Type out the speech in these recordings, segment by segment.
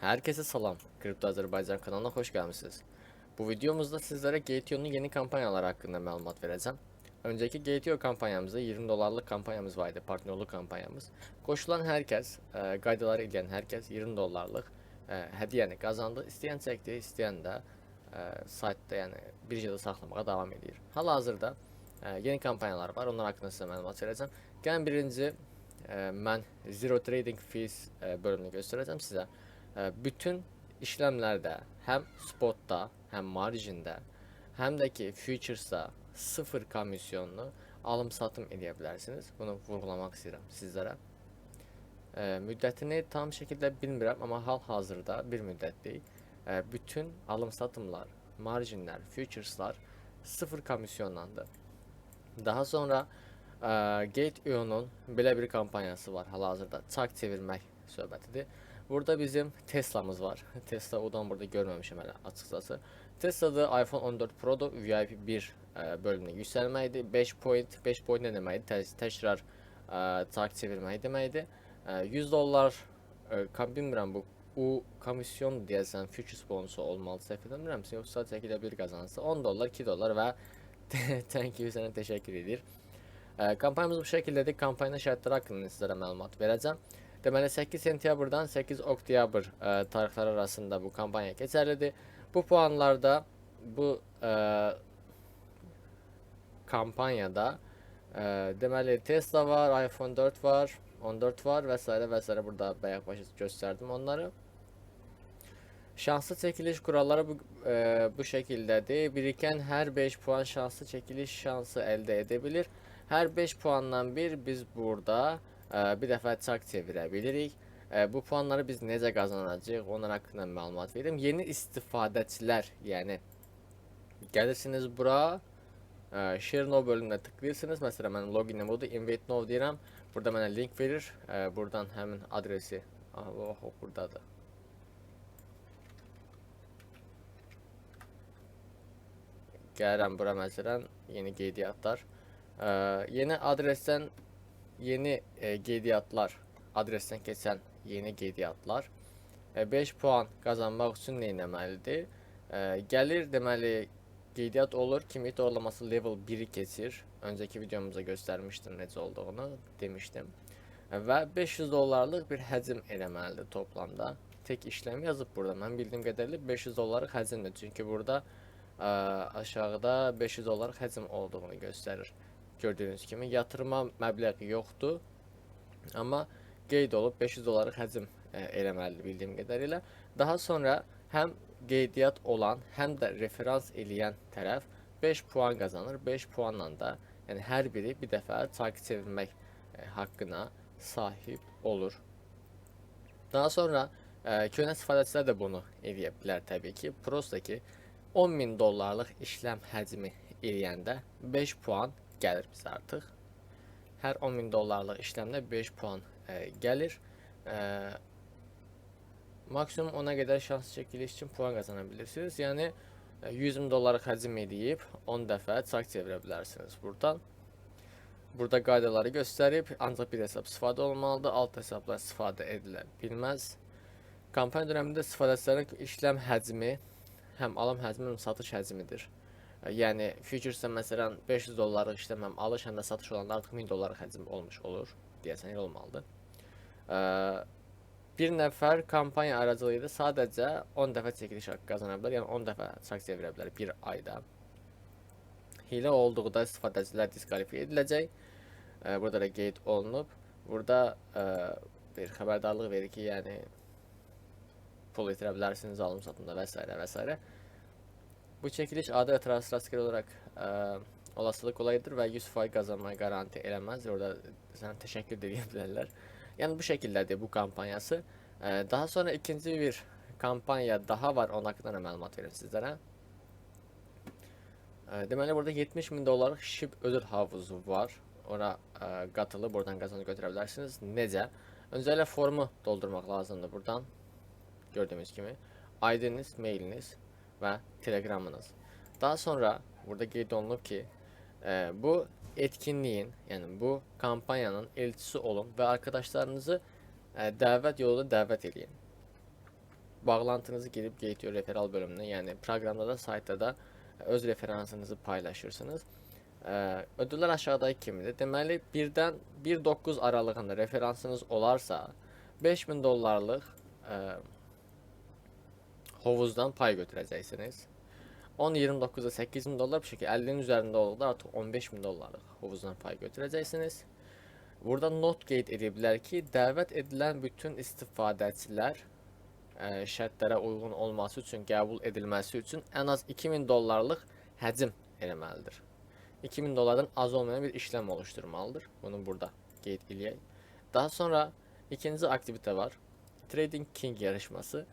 Herkese selam. Kripto Azerbaycan kanalına hoş gelmişsiniz. Bu videomuzda sizlere GTO'nun yeni kampanyaları hakkında malumat vereceğim. Önceki GTO kampanyamızda 20 dolarlık kampanyamız vardı, partnerlik kampanyamız. Koşulan herkes, e, qaydaları ilgilenen herkes 20 dolarlık e, hediyeni kazandı. İsteyen çekti, isteyen de e, sitede yani birjada saxlamağa devam edir. Hal-hazırda e, yeni kampanyalar var, onlar hakkında sizə məlumat verəcəm. Gəlin birinci e, mən Zero Trading Fees e, bölümünü göstereceğim size. E, bütün işlemlerde hem spot'ta hem marjinde hem de ki futures'da sıfır komisyonlu alım satım edə bilərsiniz. Bunu vurgulamak istəyirəm sizlərə. E, müddətini tam şəkildə bilmirəm, amma hal-hazırda bir müddətlik e, bütün alım satımlar, marjinlər, futures'lar sıfır komisyonlandı. Daha sonra e, Gate.io'nun belə bir kampanyası var hal-hazırda. Çark çevirmək söhbətidir. Burada bizim Tesla'mız var. Tesla odan burada görmemişim hələ açıkçası. Tesla'da iPhone 14 Pro'da VIP 1 e, bölümüne yükselmeydi. 5 point, 5 point ne deməkdir? Tez, tekrar e, çark çevirmək deməkdir. E, 100 dollar e, bilmirəm bu U komisyon deyəsən futures bonusu olmalı səhv etmirəmsə yoxsa çəkilə bir qazansa 10 dollar, 2 dollar və thank you sənə təşəkkür edir. E, kampanyamız bu şəkildədir. Kampanya şərtləri haqqında sizlərə məlumat verəcəm. Deməli 8 sentyabrdan 8 oktyabr e, tarixləri arasında bu kampanya keçərlidir. Bu puanlarda bu e, kampanyada e, deməli Tesla var, iPhone 4 var, 14 var və s. və s. burada bayaq başa göstərdim onları. Şanslı çekiliş kuralları bu, e, bu şekildedir. Biriken her 5 puan şanslı çekiliş şansı elde edebilir. Her 5 puandan bir biz burada bir defa çark çevirə bilirik. E, bu puanları biz necə qazanacağıq onlar haqqında məlumat verim. Yeni istifadəçilər, yəni gəlirsiniz bura, e, share now bölümünə tıklayırsınız. Məsələn, mənim loginim budur, invite now deyirəm. Burada mənə link verir. E, buradan həmin adresi, aha, bax, o burdadır. Gəlirəm bura məsələn yeni qeydiyyatlar. Ə, yeni adresdən yeni e, qeydiyyatlar adresdən keçən yeni qeydiyyatlar e, 5 puan qazanmaq üçün nə etməlidir? E, gəlir deməli qeydiyyat olur, kimi doğrulaması level 1-i keçir. Öncəki videomuzda göstərmişdim necə olduğunu demişdim. E, və 500 dollarlıq bir həcm eləməlidir toplamda. Tek işlem yazıb burada. Mən bildiyim qədərilə 500 dollarlıq həcmdir. Çünki burada ə, aşağıda 500 dollar həcm olduğunu göstərir. Gördüyünüz kimi yatırma məbləği yoxdur. Amma qeyd olub 500 dollarlıq həcm ə, eləməlidir bildiyim qədərilə. Daha sonra həm qeydiyyat olan, həm də referans eləyən tərəf 5 puan qazanır. 5 puanla da yəni hər biri bir dəfə çarkı çevirmək ə, haqqına sahib olur. Daha sonra ə, köhnə istifadəçilər də bunu edə bilər təbii ki. Prosta ki 10 min dollarlıq işlem həcmi eləyəndə 5 puan gəlir bizə artıq. Hər 10 min dollarlıq işləmdə 5 puan ə, gəlir. Ə, maksimum ona qədər şans çəkiliş üçün puan qazana bilirsiniz. Yəni ə, 100 min dollarlıq həcm eləyib 10 dəfə çark çevirə bilərsiniz buradan. Burada qaydaları göstərib, ancaq bir hesab istifadə olmalıdır, alt hesablar istifadə edilə bilməz. Kampaniya dövründə istifadəçilərin işlem həcmi həm alım həcmi, həm satış həcmidir. E, Yəni futuresdə məsələn 500 dollarlıq işlem həm alış, həm də satış olanda artıq 1000 dollarlıq həcm olmuş olur. Deyəsən elə olmalıdır. Bir nəfər kampaniya aracılığıyla sadəcə 10 dəfə çəkiliş haqqı qazana bilər. Yəni 10 dəfə çark çevirə bilər bir ayda. Hilə olduqda istifadəçilər diskvalifiyə ediləcək. Ə, burada da qeyd olunub. Burada ə, bir xəbərdarlıq verir ki, yəni pul itirə bilərsiniz alım satımda və s. və s. Bu çekiliş və trans rastgele olarak ə, olasılık olayıdır və 100% qazanmayı garanti eləməz. Orada də edə bilərlər. Yəni bu şəkildədir bu kampanyası. Ə, daha sonra ikinci bir kampanya daha var. Onun haqqında da məlumat verim sizlərə. Ə, Deməli burada 70 min dollarlıq şip ödül havuzu var. Ora ə, qatılıb buradan qazanc götürə bilərsiniz. Necə? Öncələ formu doldurmaq lazımdır buradan. Gördüğümüz gibi ID'niz, mailiniz ve telegramınız. Daha sonra burada qeyd olunub ki e, bu etkinliğin yani bu kampanyanın elçisi olun ve arkadaşlarınızı e, dəvət yolu dəvət edin. bağlantınızı girip Gateo referral bölümüne yani proqramda da saytda da öz referansınızı paylaşırsınız. Ə, ödüllər aşağıdakı kimidir. Deməli, 1-dən 1.9 aralığında referansınız olarsa 5000 dollarlıq ə, hovuzdan pay götürəcəksiniz. 10-29'da 8000 dollar bir şekilde 50'nin üzerinde oldu artık 15000 dollarlık hovuzdan pay götürəcəksiniz. Burada not qeyd ediblər ki, dəvət edilən bütün istifadəçilər ə, şərtlərə uyğun olması üçün, qəbul edilməsi üçün ən az 2000 dollarlıq həcm eləməlidir. 2000 dolardan az olmayan bir işlem oluşturmalıdır. Bunu burada qeyd eləyək. Daha sonra ikinci aktivite var. Trading King yarışması.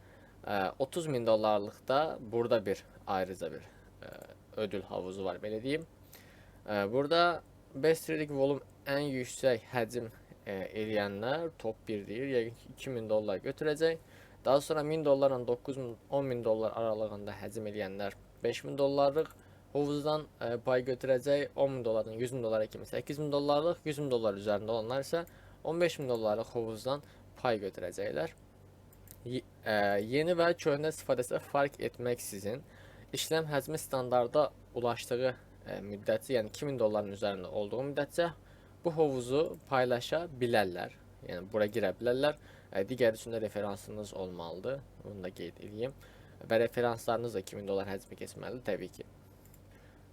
Ə, 30 bin dolarlıqda burada bir ayrıca bir ə, ödül havuzu var belə deyim. Ə, burada Best Trading Volume ən yüksək həcm eləyənlər top 1 deyir. Yəni ki, 2000 dollar götürəcək. Daha sonra 1000 dollarla 9000 10000 dollar aralığında həcm eləyənlər 5000 dollarlıq hovuzdan ə, pay götürəcək. 10000 dollardan 100000 dollara kimi 8000 dollarlıq, 100000 dollar üzərində olanlar isə 15000 dollarlıq hovuzdan pay götürəcəklər. Ə, yeni və köhnə istifadəçilə fərq etməksizin işlem həcmi standarda ulaşdığı ə, müddətcə, yəni 2000 dolların üzərində olduğu müddətcə bu hovuzu paylaşa bilərlər. Yəni bura girə bilərlər. Ə, digər üçün referansınız olmalıdır. Bunu da qeyd edeyim. Və referanslarınız da 2000 dollar həcmi keçməlidir təbii ki.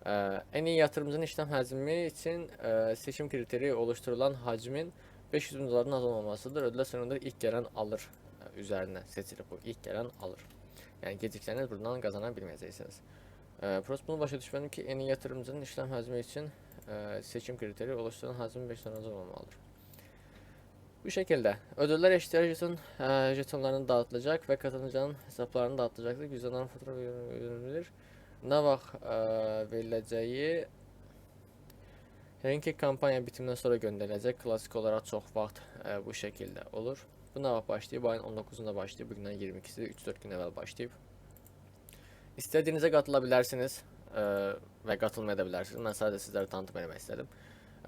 Ə, en iyi yatırımcının işlem həcmi için ə, seçim kriteri oluşturulan hacmin 500 bin dolardan az olmamasıdır. Ödülə sonunda ilk gelen alır ə, üzerine seçilib bu. İlk gelen alır. Yani gecikseniz buradan kazana bilməyəcəksiniz. Ə, Prost bunu başa düşmədim ki, en iyi yatırımcının işlem həcmi için ə, seçim kriteri oluşturulan hacmin 500 az olmamalıdır. Bu şekilde ödüller eşitler jeton e, jetonlarının dağıtılacak ve katılımcının hesaplarını dağıtılacaktır. Güzelden fatura verilir. Ne vaxt e, veriləcəyi Hər ki kampanya bitimindən sonra göndəriləcək. Klassik olaraq çox vaxt e, bu şəkildə olur. Bu nə vaxt başlayıb? Ayın 19-unda başlayıb. Bugündən 22-si 3-4 gün əvvəl başlayıb. İstədiyinizə qatıla bilərsiniz e, və qatılmaya da bilərsiniz. Mən sadəcə sizlərə tanıtım eləmək istədim.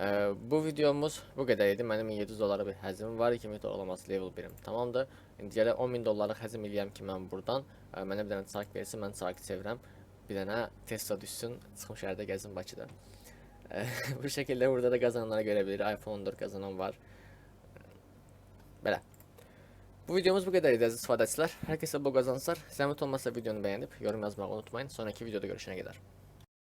E, bu videomuz bu qədər idi. Mənim 1700 dollara bir həcmim var. 2000 dollarlaması level 1-im. Tamamdır. İndi gələ 10000 dollarlıq həcm eləyəm ki, mən burdan e, mənə bir dənə çark versin, mən çarkı çevirəm. Bir dənə Tesla düşsün, çıxım şəhərdə gəzin Bakıda. E, bu şekilde burada da kazananları görebilir. iPhone 14 kazanan var. Böyle. Bu videomuz bu kadar idi aziz istifadəçilər. Hər kəsə bol qazanclar. Zəhmət olmasa videonu bəyənib yorum yazmağı unutmayın. Sonraki videoda görüşənə qədər.